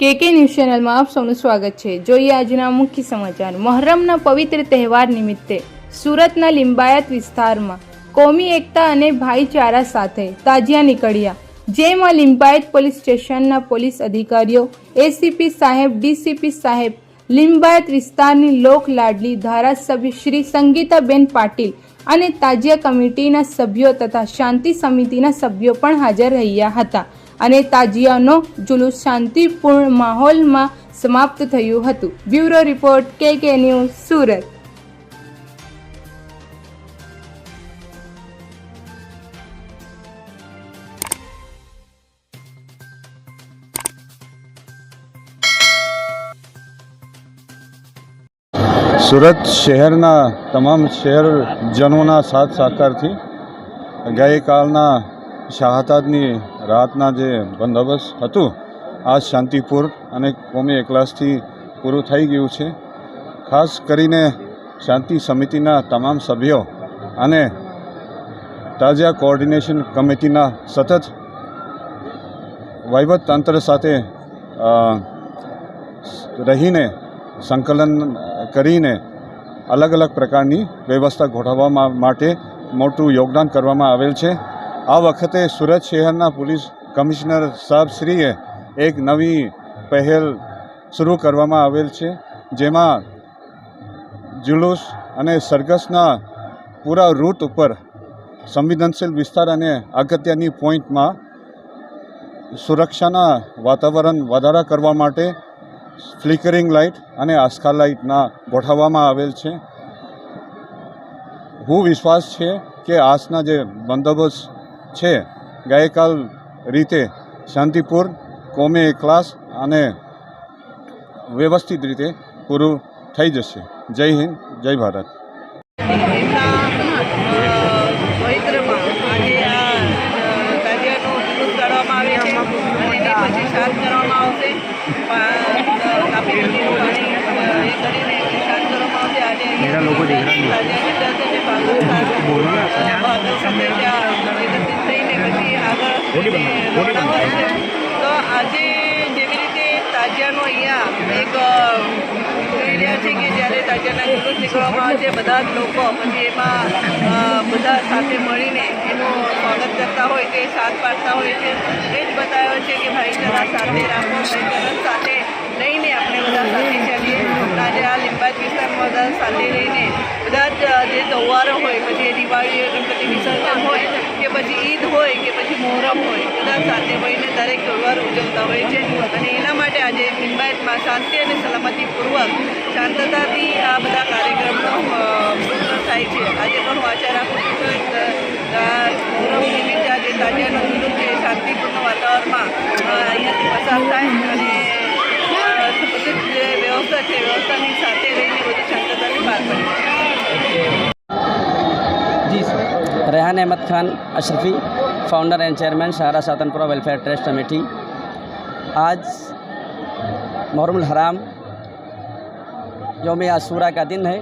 કે કે ન્યૂઝ ચેનલમાં આપ સૌનું સ્વાગત છે. જોઈએ આજના મુખ્ય સમાચાર. મહોરમના પવિત્ર તહેવાર નિમિત્તે સુરતના લિંબાયત વિસ્તારમાં કોમી એકતા અને ભાઈચારા સાથે તાજિયા નીકળ્યા. જેમાં લિંબાયત પોલીસ સ્ટેશનના પોલીસ અધિકારીઓ, એસીપી સાહેબ, ડીસીપી સાહેબ, લિંબાયત વિસ્તારની લોક લાડલી ધારાસભ્ય શ્રી સંગીતાબેન પાટીલ અને તાજિયા કમિટીના સભ્યો તથા શાંતિ સમિતિના સભ્યો પણ હાજર રહ્યા હતા. અને તાજિયાનો જુલુસ શાંતિપૂર્ણ માહોલમાં સમાપ્ત થયું હતું. બ્યુરો રિપોર્ટ કે કે ન્યૂઝ સુરત. સુરત શહેરના તમામ શહેરજનોના સાથ સહકારથી ગઈકાલના શહાદાતની રાતના જે બંદોબસ્ત હતું આ શાંતિપુર અને કોમી એકલાસથી પૂરું થઈ ગયું છે. ખાસ કરીને શાંતિ સમિતિના તમામ સભ્યો અને તાજા કોઓર્ડિનેશન કમિટીના સતત વહીવટ તંત્ર સાથે રહીને સંકલન કરીને અલગ અલગ પ્રકારની વ્યવસ્થા ગોઠવવા માટે મોટું યોગદાન કરવામાં આવેલ છે. આ વખતે સુરત શહેરના પોલીસ કમિશનર સાહેબશ્રીએ એક નવી પહેલ શરૂ કરવામાં આવેલ છે, જેમાં જુલુસ અને સરઘસના પૂરા રૂટ ઉપર સંવેદનશીલ વિસ્તાર અને અગત્યની પોઈન્ટમાં સુરક્ષાના વાતાવરણ વધારા કરવા માટે ફ્લિકરિંગ લાઇટ અને આસ્કા લાઇટના ગોઠવવામાં આવેલ છે. હું વિશ્વાસ છે કે આજના જે બંદોબસ્ત છે. ગઈકાલ રીતે શાંતિપુર, કોમે ક્લાસ અને વ્યવસ્થિત રીતે પૂરું થઈ જશે. જય હિન્દ, જય ભારત. એક જોઈ છે કે જ્યારે તાજાના જુલુસ નીકળવામાં આવે છે, બધા જ લોકો પછી એમાં બધા સાથે મળીને એનું સ્વાગત કરતા હોય છે, સાથ પાડતા હોય છે. એ જ બતાવ્યો છે કે ભાઈચારા સાથે રાખો, ભાઈચારા સાથે લઈને આપણે બધા સાથે ચાલીએ આજે આ લિંબાયત વિસ્તારમાં બધા સાથે રહીને બધા જ તહેવારો હોય, પછી દિવાળી હોય, ગણપતિ વિસર્જન હોય, કે પછી ઈદ હોય, કે પછી મોહરમ હોય, બધા સાથે મળીને દરેક તહેવાર ઉજવતા હોય છે. અને એના માટે આજે લિંબાયતમાં શાંતિ અને સલામતીપૂર્વક શાંતતાથી આ બધા કાર્યક્રમનો થાય છે. આજે પણ હું આશા રાખું છું કે મોહરમ નિમિત્તે આજે તાજિયાનો જુલુસ છે શાંતિપૂર્ણ વાતાવરણમાં અહીંયાથી પસાર થાય અને Rehan Ahmad Khan, Ashrafi founder and chairman Shahra Satanpura welfare trust committee आज मुहर्रम हराम योम आशूरा का दिन है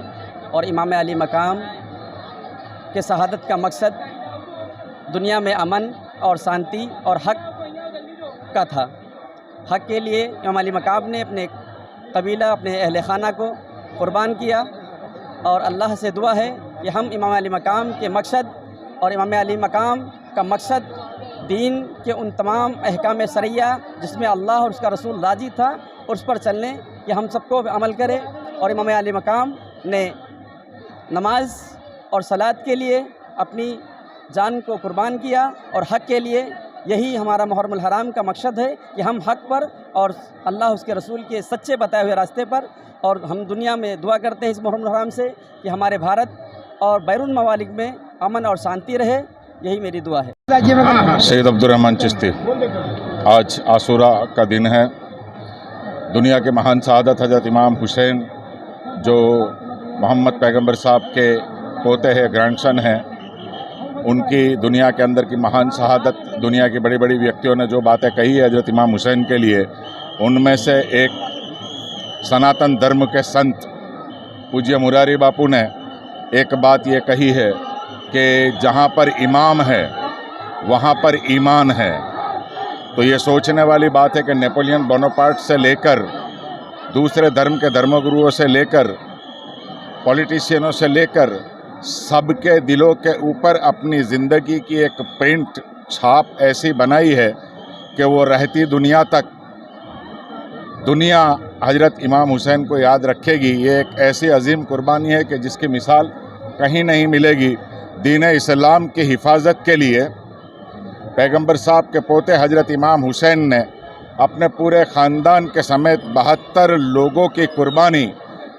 और इमाम अली मकाम के शहादत का मकसद दुनिया में अमन और शांति और हक का था। हक के लिए इमाम अली मकाम ने अपने कबीला, अपने अहल खाना को क़ुरबान किया और अल्लाह से दुआ है कि हम इमाम अली मकाम के मकसद और इमाम अली मकाम का मकसद दीन के उन तमाम अहकाम सरैया जिसमें अल्लाह और उसका रसूल राज़ी था, उस पर चलने कि हम सबको अमल करें। और इमाम अली मकाम ने नमाज़ और सलाद के लिए अपनी जान को कुर्बान किया और हक के लिए यही हमारा मुहर्रम हराम का मकसद है कि हम हक पर और अल्लाह उसके रसूल के सच्चे बताए हुए रास्ते पर और हम दुनिया में दुआ करते हैं इस मुहर्रम हराम से कि हमारे भारत और बैरून ममालिक में अमन और शांति रहे, यही मेरी दुआ है। सैयद अब्दुलरहमान चिश्ती, आज आशूरा का दिन है। दुनिया के महान शहादत हज़रत इमाम हुसैन, जो मोहम्मद पैगंबर साहब के पोते हैं, ग्रैंडसन हैं, उनकी दुनिया के अंदर की महान शहादत, दुनिया की बड़ी बड़ी व्यक्तियों ने जो बातें कही है हज़रत इमाम हुसैन के लिए, उनमें से एक सनातन धर्म के संत पूज्य मुरारी बापू ने एक बात ये कही है कि जहाँ पर इमाम है, वहाँ पर ईमान है। तो ये सोचने वाली बात है कि नेपोलियन बोनोपार्ट से लेकर, दूसरे धर्म के धर्मगुरुओं से लेकर, पॉलिटिशियनों से लेकर, सबके दिलों के ऊपर अपनी ज़िंदगी की एक प्रिंट छाप ऐसी बनाई है कि वो रहती दुनिया तक। दुनिया हज़रत इमाम हुसैन को याद रखेगी। ये एक ऐसी अजीम कुर्बानी है कि जिसकी मिसाल कहीं नहीं मिलेगी। दीन इस्लाम की हिफाजत के लिए पैगंबर साहब के पोते हज़रत इमाम हुसैन ने अपने पूरे ख़ानदान के समेत बहत्तर लोगों की कुर्बानी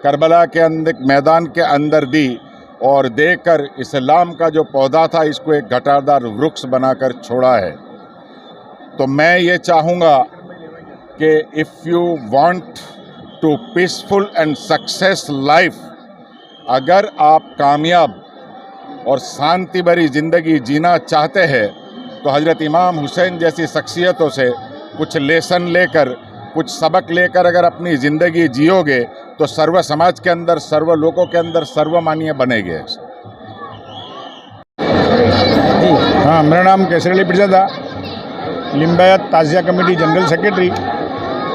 करबला के अंदर, मैदान के अंदर दी और देकर इस्लाम का जो पौधा था, इसको एक घटादार वृक्ष बनाकर छोड़ा है। तो मैं ये चाहूँगा कि if you want to peaceful and success life अगर आप कामयाब और शांति भरी ज़िंदगी जीना चाहते हैं तो हज़रत इमाम हुसैन जैसी शख्सियतों से कुछ लेसन लेकर कुछ सबक लेकर अगर अपनी ज़िंदगी जियोगे तो सर्व समाज के अंदर सर्व लोगों के अंदर सर्वमान्य बनेंगे। हाँ मेरा नाम केसरी अली पिरजादा लिम्बायत ताज़िया कमेटी जनरल सेक्रेटरी।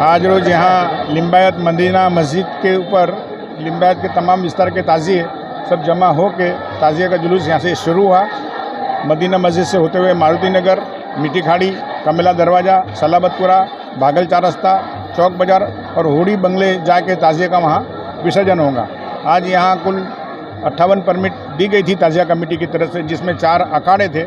आज रोज़ यहाँ लिम्बायत मदीना मस्जिद के ऊपर लिम्बायत के तमाम विस्तार के ताज़िए सब जमा हो के ताज़िया का जुलूस यहाँ से शुरू हुआ। मदीना मस्जिद से होते हुए मारुति नगर, मिट्टी खाड़ी, कमेला दरवाज़ा, सलाबतपुरा भागल रास्ता, चौक बाज़ार और होड़ी बंगले जाके ताज़िए का वहाँ विसर्जन होगा। आज यहाँ कुल अट्ठावन परमिट दी गई थी ताज़िया कमेटी की तरफ़ से, जिसमें चार अखाड़े थे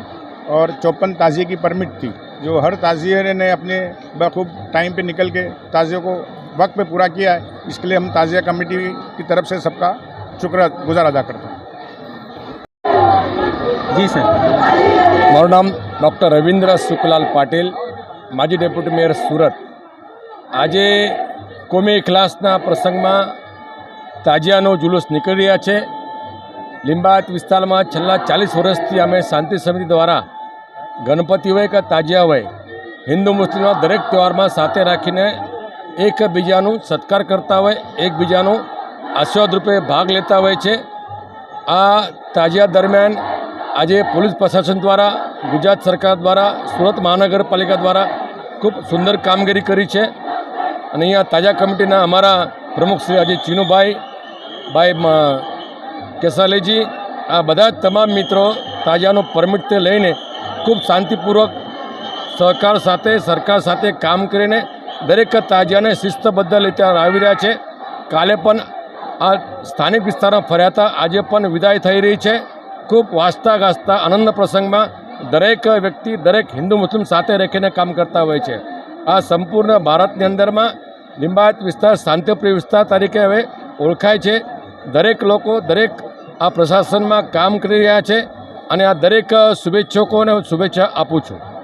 और चौपन ताज़िए की परमिट थी, जो हर ताज़िए ने अपने बखूब टाइम पे निकल के ताज़ियों को वक्त पे पूरा किया है। इसके लिए हम ताज़िया कमेटी की तरफ़ से सबका શુક્ર ગુજાર અદા કરતો. જી સર. મારું નામ ડૉક્ટર રવિન્દ્ર સુખલાલ પાટીલ, માજી ડેપ્યુટી મેયર સુરત. આજે કોમી ક્લાસના પ્રસંગમાં તાજિયાનો જુલુસ નીકળી રહ્યા છે. લિંબાયત વિસ્તારમાં છેલ્લા ચાલીસ વર્ષથી અમે શાંતિ સમિતિ દ્વારા ગણપતિ હોય કે તાજિયા હોય હિન્દુ મુસ્લિમના દરેક તહેવારમાં સાથે રાખીને એકબીજાનું સત્કાર કરતા હોય, એકબીજાનું આશીર્વાદ રૂપે ભાગ લેતા હોય છે. આ તાજિયા દરમિયાન આજે પોલીસ પ્રશાસન દ્વારા, ગુજરાત સરકાર દ્વારા, સુરત મહાનગરપાલિકા દ્વારા ખૂબ સુંદર કામગીરી કરી છે. અને અહીંયા તાજા કમિટીના અમારા પ્રમુખ શ્રી આજે ચીનુભાઈ, ભાઈ કેસાલીજી, આ બધા તમામ મિત્રો તાજાનો પરમિટ તે લઈને ખૂબ શાંતિપૂર્વક સહકાર સાથે, સરકાર સાથે કામ કરીને દરેક તાજાને શિસ્તબદ્ધ રીતે આવી રહ્યા છે. કાલે પણ આ સ્થાનિક વિસ્તારમાં ફર્યા હતા. આજે પણ વિદાય થઈ રહી છે. ખૂબ વાંચતા ગાજતા આનંદ પ્રસંગમાં દરેક વ્યક્તિ, દરેક હિન્દુ મુસ્લિમ સાથે રાખીને કામ કરતા હોય છે. આ સંપૂર્ણ ભારતની અંદરમાં લિંબાયત વિસ્તાર, શાંતિપ્રિય વિસ્તાર તરીકે હવે ઓળખાય છે. દરેક લોકો, દરેક આ પ્રશાસનમાં કામ કરી રહ્યા છે અને આ દરેક શુભેચ્છકોને શુભેચ્છા આપું છું.